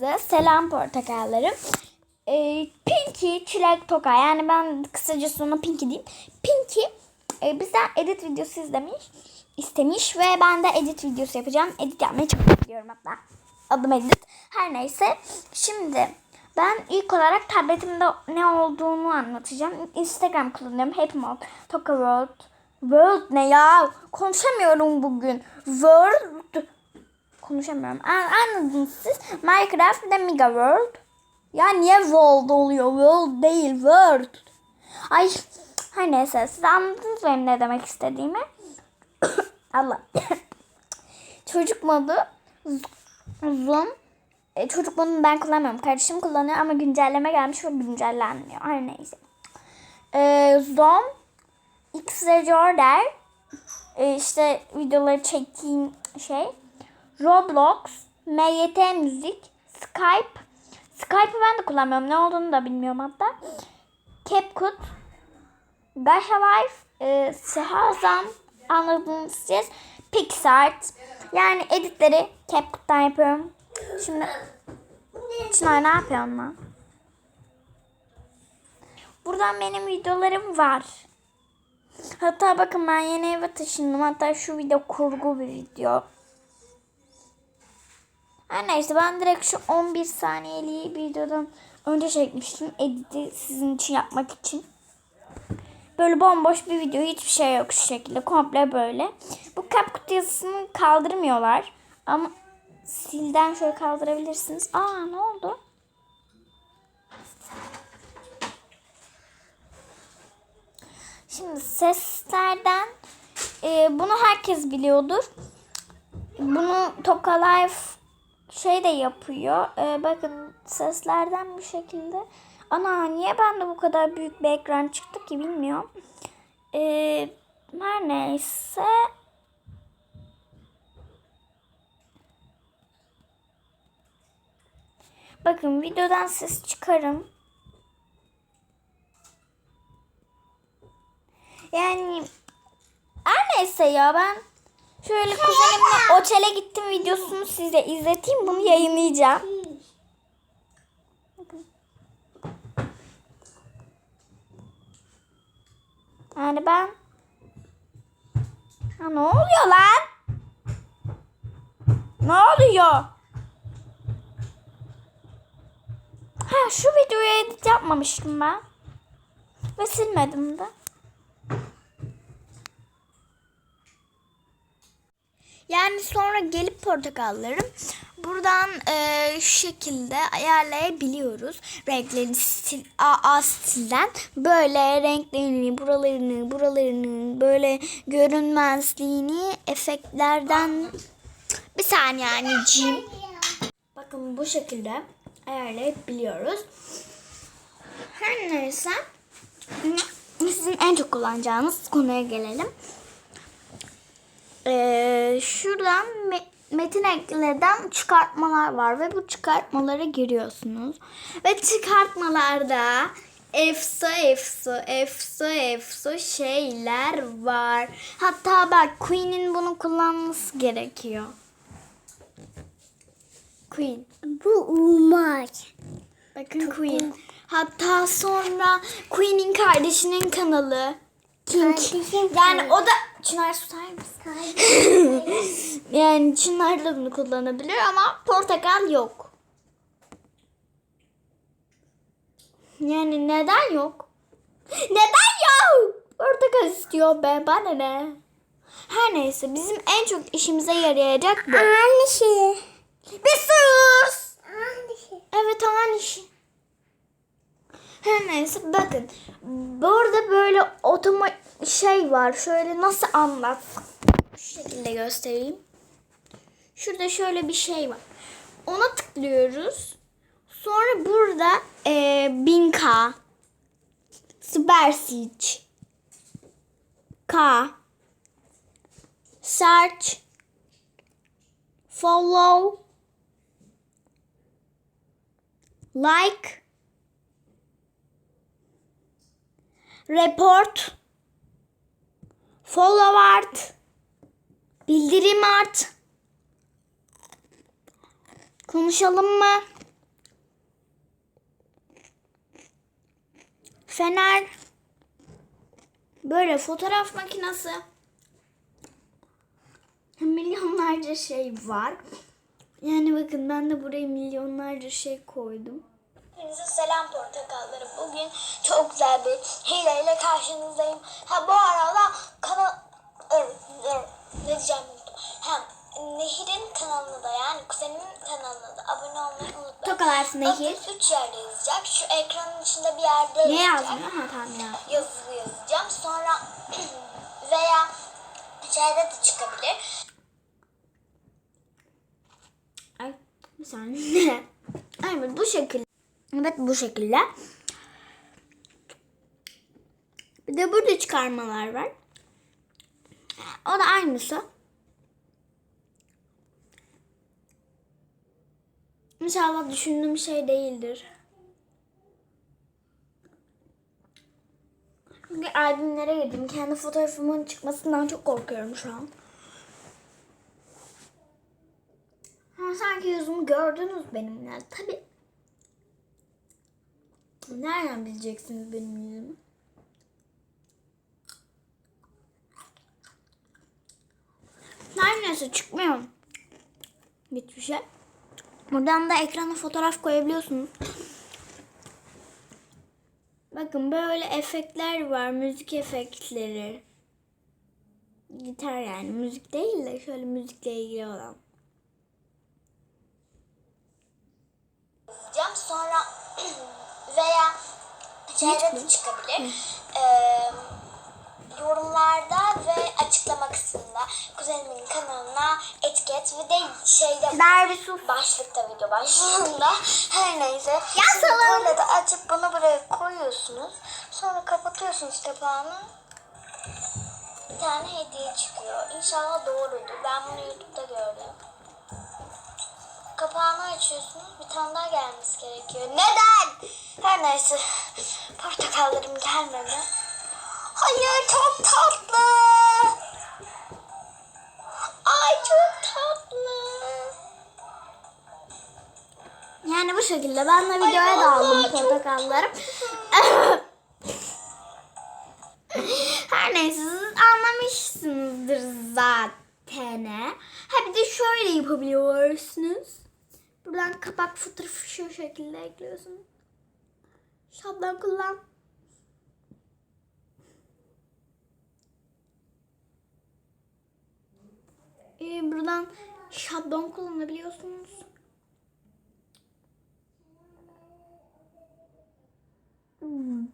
hepinize. Selam portakallarım. Ee, Pinky Çilek Toka yani ben kısacası ona Pinky diyeyim. Pinky e, bizden edit videosu izlemiş, istemiş ve ben de edit videosu yapacağım. Edit yapmayı çok seviyorum hatta. Adım edit. Her neyse. Şimdi ben ilk olarak tabletimde ne olduğunu anlatacağım. Instagram kullanıyorum. Happy Mode, Toka World. World ne ya? Konuşamıyorum bugün. World konuşamıyorum. An- Anladınız siz. Minecraft de Mega World. Ya niye World oluyor? World değil World. Ay her neyse siz anladınız benim ne demek istediğimi. Allah. Çocuk modu Zoom. E, çocuk modunu ben kullanmıyorum. Kardeşim kullanıyor ama güncelleme gelmiş ve güncellenmiyor. Her neyse. E, Zoom X Recorder e, işte videoları çektiğim şey. Roblox, MYT Müzik, Skype. Skype'ı ben de kullanmıyorum. Ne olduğunu da bilmiyorum hatta. CapCut, Gashalife, e, Shazam, anladınız siz. PixArt. Yani editleri CapCut'tan yapıyorum. Şimdi Çınar ne yapıyorsun lan? Buradan benim videolarım var. Hatta bakın ben yeni eve taşındım. Hatta şu video kurgu bir video. Her neyse ben direkt şu 11 saniyeliği videodan önce çekmiştim. Editi sizin için yapmak için. Böyle bomboş bir video. Hiçbir şey yok şu şekilde. Komple böyle. Bu CapCut yazısını kaldırmıyorlar. Ama silden şöyle kaldırabilirsiniz. Aa ne oldu? Şimdi seslerden e, bunu herkes biliyordur. Bunu Toka Life şey de yapıyor. E, bakın seslerden bu şekilde. Ana niye bende bu kadar büyük bir ekran çıktı ki bilmiyorum. E, her neyse. Bakın videodan ses çıkarım. Yani her neyse ya ben şöyle kuzenimle otele gittim videosunu size izleteyim. Bunu yayınlayacağım. Yani ben ha, ne oluyor lan? Ne oluyor? Ha şu videoyu edit yapmamıştım ben. Ve silmedim de. Yani sonra gelip portakallarım buradan e, şu şekilde ayarlayabiliyoruz. Renklerini stil, AA stilden böyle renklerini, buralarını, buralarını, böyle görünmezliğini efektlerden bir saniye anneciğim. Bakın bu şekilde ayarlayabiliyoruz. Her neyse sizin en çok kullanacağınız konuya gelelim. Ee, şuradan me- metin ekleden çıkartmalar var ve bu çıkartmalara giriyorsunuz. Ve çıkartmalarda efsa efsa efsa efsa şeyler var. Hatta bak Queen'in bunu kullanması gerekiyor. Queen. Bu Umar. Bakın Queen. Hatta sonra Queen'in kardeşinin kanalı. Kardeşim Yani o da Çınar susar mısın? yani Çınar da bunu kullanabilir ama portakal yok. Yani neden yok? Neden yok? Portakal istiyor be bana ne? Her neyse bizim en çok işimize yarayacak bu. Aynı şey. Bir sus! Aynı şey. Evet aynı şey. Her neyse bakın. Burada böyle otoma şey var. Şöyle nasıl anlat? Şu şekilde göstereyim. Şurada şöyle bir şey var. Ona tıklıyoruz. Sonra burada e, 1000K Spersic K Search Follow Like report, follow art, bildirim art. Konuşalım mı? Fener. Böyle fotoğraf makinesi. Milyonlarca şey var. Yani bakın ben de buraya milyonlarca şey koydum. Hepinize selam portakallarım. Bugün çok güzel bir hileyle karşınızdayım. Ha bu arada kanal... Ne diyeceğim unuttum. Ha, Nehir'in kanalına da yani kuzenimin kanalına da abone olmayı unutmayın. Tokalarsın Nehir. Bakın üç yerde yazacak. Şu ekranın içinde bir yerde Ne yazacak. yazmıyor? Ha tamam ya. Yazılı yazacağım. Sonra veya şeyde de çıkabilir. Ay bir saniye. Evet bu şekilde. Evet bu şekilde. Bir de burada çıkarmalar var. O da aynısı. İnşallah düşündüğüm şey değildir. Çünkü albümlere girdim. Kendi fotoğrafımın çıkmasından çok korkuyorum şu an. Ama sanki yüzümü gördünüz benimle. Tabi. Nereden bileceksiniz benim yüzümü? Her neyse çıkmıyor. Hiçbir şey. Buradan da ekrana fotoğraf koyabiliyorsunuz. Bakın böyle efektler var. Müzik efektleri. Gitar yani. Müzik değil de şöyle müzikle ilgili olan. yazacağım. Sonra veya şeyde de çıkabilir. Ee, yorumlarda ve açıklama kısmında kuzenimin kanalına etiket ve de şeyde sus. başlıkta video başlığında her neyse. Ya salın. böyle de açıp bunu buraya koyuyorsunuz. Sonra kapatıyorsunuz kapağını. Bir tane hediye çıkıyor. İnşallah doğrudur. Ben bunu YouTube'da gördüm. Kapağını açıyorsunuz. Bir tane daha gelmesi gerekiyor. Neden? Her neyse. Portakallarım gelmedi. Hayır çok tatlı. Ay çok tatlı. Yani bu şekilde ben de videoya da aldım portakallarım. Her neyse siz anlamışsınızdır zaten. Ha bir de şöyle yapabiliyorsunuz. Buradan kapak fotoğrafı şu şekilde ekliyorsunuz. Şablon kullan. Ee, buradan şablon kullanabiliyorsunuz.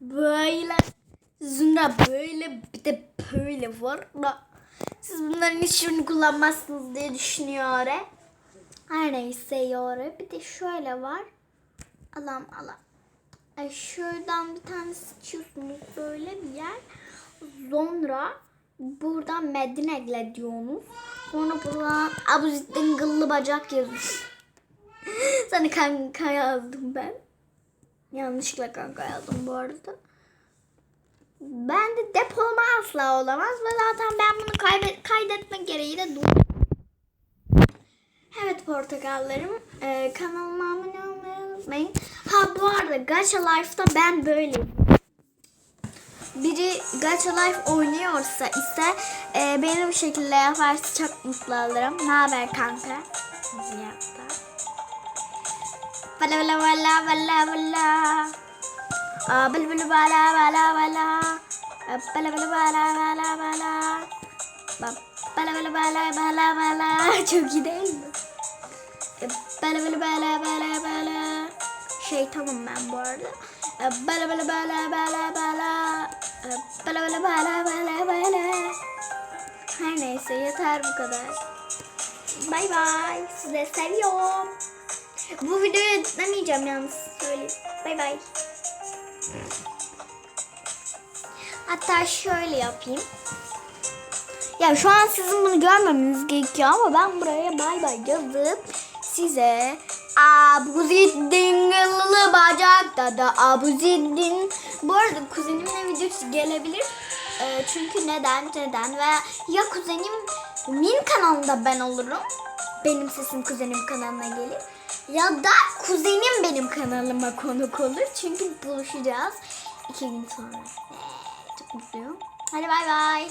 böyle zunda böyle bir de böyle var da siz bunların hiçbirini kullanmazsınız diye düşünüyorum. Her neyse yore. Bir de şöyle var. Alam alam. Ay şuradan bir tane sıçıyorsunuz böyle bir yer. Sonra buradan Medinegle diyorsunuz. Sonra buradan Abuzettin Gıllı Bacak yazıyor. Sana kanka yazdım ben. Yanlışlıkla kanka yazdım bu arada. Ben de depolama asla olamaz ve zaten ben bunu kaybet kaydetme gereği de duydum. Portakallarım e, kanalıma abone olmayı unutmayın. Ha bu arada Gacha Life'da ben böyleyim. Biri Gacha Life oynuyorsa ise e, beni bu şekilde yaparsa çok mutlu olurum. Ne haber kanka? Ziyapta. Bala bala bala bala bala. Aa, bala bala bala bala bala. Bala bala bala bala bala. Ba- Bala bala bala bala bala. Çok iyi değil mi? Ee, Bala bala bala bala bala. Şeytanım ben bu arada. Ee, Bala bala bala bala bala. Ee, Bala bala bala bala bala. Her neyse yeter bu kadar. Bay bay. Size seviyorum. Bu videoyu editlemeyeceğim yalnız söyleyeyim. Bay bay. Hatta şöyle yapayım. Ya şu an sizin bunu görmemeniz gerekiyor ama ben buraya bay bay yazıp size Abuziddin gıllı bacakta da Abuziddin bu arada kuzenimle video gelebilir. Ee, çünkü neden neden veya ya kuzenim min kanalında ben olurum. Benim sesim kuzenim kanalına gelir. Ya da kuzenim benim kanalıma konuk olur. Çünkü buluşacağız. iki gün sonra. Çok mutluyum. Hadi bay bay.